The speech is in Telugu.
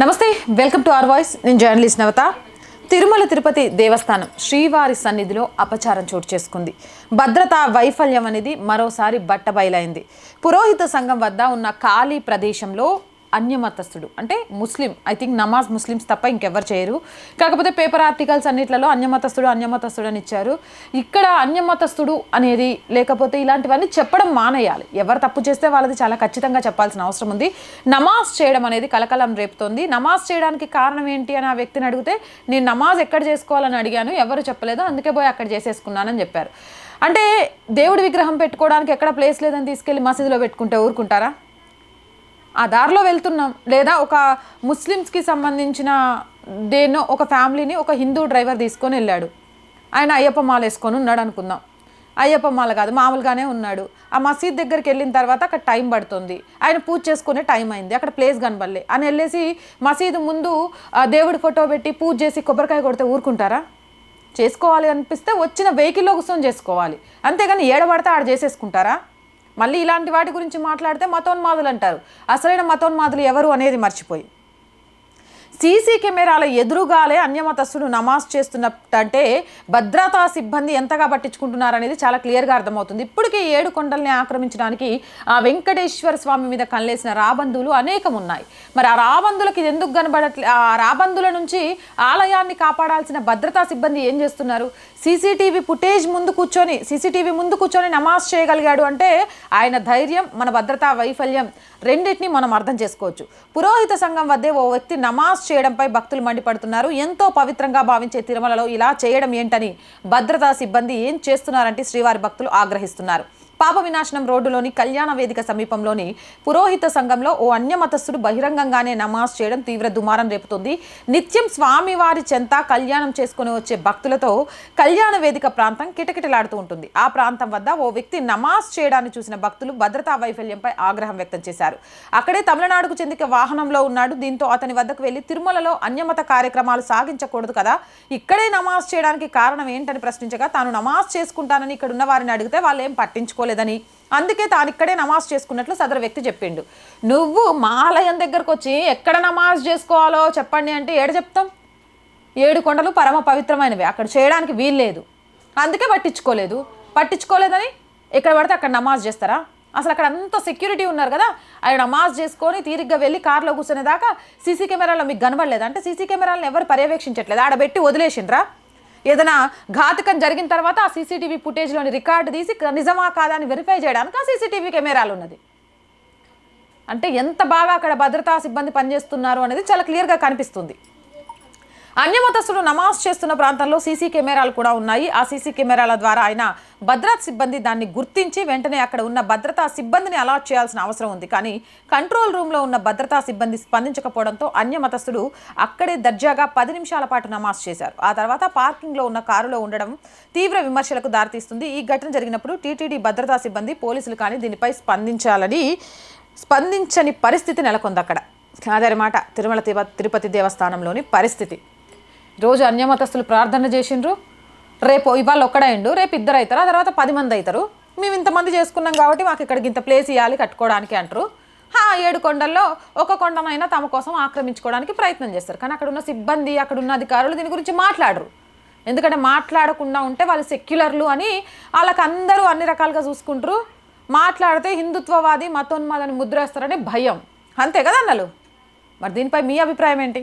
నమస్తే వెల్కమ్ టు అవర్ వాయిస్. నేను జర్నలిస్ట్ నవత. తిరుమల తిరుపతి దేవస్థానం శ్రీవారి సన్నిధిలో అపచారం చోటు చేసుకుంది. భద్రతా వైఫల్యం అనేది మరోసారి బట్టబయలైంది. పురోహిత సంఘం వద్ద ఉన్న ఖాళీ ప్రదేశంలో అన్యమతస్థుడు. అంటే ముస్లిం ఐ థింక్ నమాజ్ ముస్లిమ్స్ తప్ప ఇంకెవరు చేయరు. కాకపోతే పేపర్ ఆర్టికల్స్ అన్నిట్లలో అన్యమతస్థుడు అన్యమతస్థుడు అని ఇచ్చారు. ఇక్కడ అన్యమతస్థుడు అనేది లేకపోతే ఇలాంటివన్నీ చెప్పడం మానేయాలి. ఎవరు తప్పు చేస్తే వాళ్ళది చాలా ఖచ్చితంగా చెప్పాల్సిన అవసరం ఉంది. నమాజ్ చేయడం అనేది కలకలం రేపుతోంది. నమాజ్ చేయడానికి కారణం ఏంటి అని ఆ వ్యక్తిని అడిగితే నేను నమాజ్ ఎక్కడ చేసుకోవాలని అడిగాను ఎవరు చెప్పలేదు అందుకే పోయి అక్కడ చేసేసుకున్నానని చెప్పారు. అంటే దేవుడి విగ్రహం పెట్టుకోవడానికి ఎక్కడ ప్లేస్ లేదని తీసుకెళ్ళి మసీదులో పెట్టుకుంటే ఊరుకుంటారా? ఆ దారిలో వెళ్తున్నాం. లేదా ఒక ముస్లిమ్స్కి సంబంధించిన దేన్నో ఒక ఫ్యామిలీని ఒక హిందూ డ్రైవర్ తీసుకొని వెళ్ళాడు. ఆయన అయ్యప్ప మాల వేసుకొని ఉన్నాడు అనుకుందాం. అయ్యప్ప మాల కాదు మామూలుగానే ఉన్నాడు. ఆ మసీద్ దగ్గరికి వెళ్ళిన తర్వాత అక్కడ టైం పడుతుంది. ఆయన పూజ చేసుకునే టైం అయింది. అక్కడ ప్లేస్ కనబడలే. అని వెళ్ళేసి మసీదు ముందు దేవుడి ఫోటో పెట్టి పూజ చేసి కొబ్బరికాయ కొడితే ఊరుకుంటారా? చేసుకోవాలి అనిపిస్తే వచ్చిన వెహికల్లో కూర్చొని చేసుకోవాలి. అంతేగాని ఏడబడితే ఆడ చేసేసుకుంటారా? మళ్ళీ ఇలాంటి వాటి గురించి మాట్లాడితే మతోన్మాదులు అంటారు. అసలైన మతోన్మాదులు ఎవరు అనేది మర్చిపోయి. సీసీ కెమెరాల ఎదురుగాలే అన్యమతస్తుడు నమాజ్ చేస్తున్నట్టంటే భద్రతా సిబ్బంది ఎంతగా పట్టించుకుంటున్నారనేది చాలా క్లియర్గా అర్థమవుతుంది. ఇప్పటికే ఏడు కొండల్ని ఆక్రమించడానికి ఆ వెంకటేశ్వర స్వామి మీద కనలేసిన రాబందులు అనేకం ఉన్నాయి మరి ఆ రాబందులకి ఇది ఎందుకు కనబడట్లే ఆ రాబందుల నుంచి ఆలయాన్ని కాపాడాల్సిన భద్రతా సిబ్బంది ఏం చేస్తున్నారు? సీసీటీవీ ఫుటేజ్ ముందు కూర్చొని సీసీటీవీ ముందు కూర్చొని నమాజ్ చేయగలిగాడు అంటే ఆయన ధైర్యం మన భద్రతా వైఫల్యం రెండింటిని మనం అర్థం చేసుకోవచ్చు. పురోహిత సంఘం వద్దే ఓ వ్యక్తి నమాజ్ చేయడంపై భక్తులు మండిపడుతున్నారు. ఎంతో పవిత్రంగా భావించే తిరుమలలో ఇలా చేయడం ఏంటని భద్రతా సిబ్బంది ఏం చేస్తున్నారంటే శ్రీవారి భక్తులు ఆగ్రహిస్తున్నారు. పాప వినాశనం రోడ్డులోని కళ్యాణ వేదిక సమీపంలోని పురోహిత సంఘంలో ఓ అన్యమతస్థుడు బహిరంగంగానే నమాజ్ చేయడం తీవ్ర దుమారం రేపుతుంది. నిత్యం స్వామివారి చెంత కళ్యాణం చేసుకుని వచ్చే భక్తులతో కళ్యాణ వేదిక ప్రాంతం కిటకిటలాడుతూ ఉంటుంది. ఆ ప్రాంతం వద్ద ఓ వ్యక్తి నమాజ్ చేయడాన్ని చూసిన భక్తులు భద్రతా వైఫల్యంపై ఆగ్రహం వ్యక్తం చేశారు. అక్కడే తమిళనాడుకు చెందిన వాహనంలో ఉన్నాడు. దీంతో అతని వద్దకు వెళ్ళి తిరుమలలో అన్యమత కార్యక్రమాలు సాగించకూడదు కదా ఇక్కడే నమాజ్ చేయడానికి కారణం ఏంటని ప్రశ్నించగా తాను నమాజ్ చేసుకుంటానని ఇక్కడ ఉన్న వారిని అడిగితే వాళ్ళు ఏం చేసుకోలేదని అందుకే తాను ఇక్కడే నమాజ్ చేసుకున్నట్లు సదరు వ్యక్తి చెప్పిండు. నువ్వు మా ఆలయం దగ్గరకు వచ్చి ఎక్కడ నమాజ్ చేసుకోవాలో చెప్పండి అంటే ఏడు చెప్తాం? ఏడు కొండలు పరమ పవిత్రమైనవి. అక్కడ చేయడానికి వీల్లేదు అందుకే పట్టించుకోలేదు. పట్టించుకోలేదని ఎక్కడ పడితే అక్కడ నమాజ్ చేస్తారా? అసలు అక్కడ అంత సెక్యూరిటీ ఉన్నారు కదా. ఆయన నమాజ్ చేసుకొని తీరిగ్గా వెళ్ళి కార్లో కూర్చునే దాకా సీసీ కెమెరాలో మీకు కనబడలేదు? అంటే సీసీ కెమెరాలను ఎవరు పర్యవేక్షించట్లేదు. ఆడ పెట్టి వదిలేసిండ్రా? ఏదైనా ఘాతకం జరిగిన తర్వాత ఆ సీసీటీవీ ఫుటేజ్లోని రికార్డు తీసి నిజమా కాదా అని వెరిఫై చేయడానికి ఆ సీసీటీవీ కెమెరాలు ఉన్నది. అంటే ఎంత బాగా అక్కడ భద్రతా సిబ్బంది పనిచేస్తున్నారు అనేది చాలా క్లియర్గా కనిపిస్తుంది. అన్యమతస్థులు నమాజ్ చేస్తున్న ప్రాంతంలో సీసీ కెమెరాలు కూడా ఉన్నాయి. ఆ సీసీ కెమెరాల ద్వారా ఆయన భద్రతా సిబ్బంది దాన్ని గుర్తించి వెంటనే అక్కడ ఉన్న భద్రతా సిబ్బందిని అలాట్ చేయాల్సిన అవసరం ఉంది. కానీ కంట్రోల్ రూమ్లో ఉన్న భద్రతా సిబ్బంది స్పందించకపోవడంతో అన్యమతస్తుడు అక్కడే దర్జాగా పది నిమిషాల పాటు నమాజ్ చేశారు. ఆ తర్వాత పార్కింగ్లో ఉన్న కారులో ఉండడం తీవ్ర విమర్శలకు దారితీస్తుంది. ఈ ఘటన జరిగినప్పుడు టీటీడీ భద్రతా సిబ్బంది పోలీసులు కానీ దీనిపై స్పందించాలని స్పందించని పరిస్థితి నెలకొంది అక్కడ. అదనమాట తిరుమల తిరుపతి దేవస్థానంలోని పరిస్థితి. రోజు అన్యమతస్తులు ప్రార్థన చేసిండ్రు. రేపు ఇవాళ ఒక్కడైండు రేపు ఇద్దరు అవుతారు ఆ తర్వాత పది మంది అవుతారు మేము ఇంతమంది చేసుకున్నాం కాబట్టి మాకు ఇక్కడికి ఇంత ప్లేస్ ఇవ్వాలి కట్టుకోవడానికి అంటారు. హా ఏడు కొండల్లో ఒక కొండనైనా తమ కోసం ఆక్రమించుకోవడానికి ప్రయత్నం చేస్తారు. కానీ అక్కడ ఉన్న సిబ్బంది అక్కడ ఉన్న అధికారులు దీని గురించి మాట్లాడరు. ఎందుకంటే మాట్లాడకుండా ఉంటే వాళ్ళు సెక్యులర్లు అని వాళ్ళకి అందరూ అన్ని రకాలుగా చూసుకుంటారు. మాట్లాడితే హిందుత్వవాది మతోన్మాదని ముద్రేస్తారని భయం. అంతే కదా అన్నలు? మరి దీనిపై మీ అభిప్రాయం ఏంటి?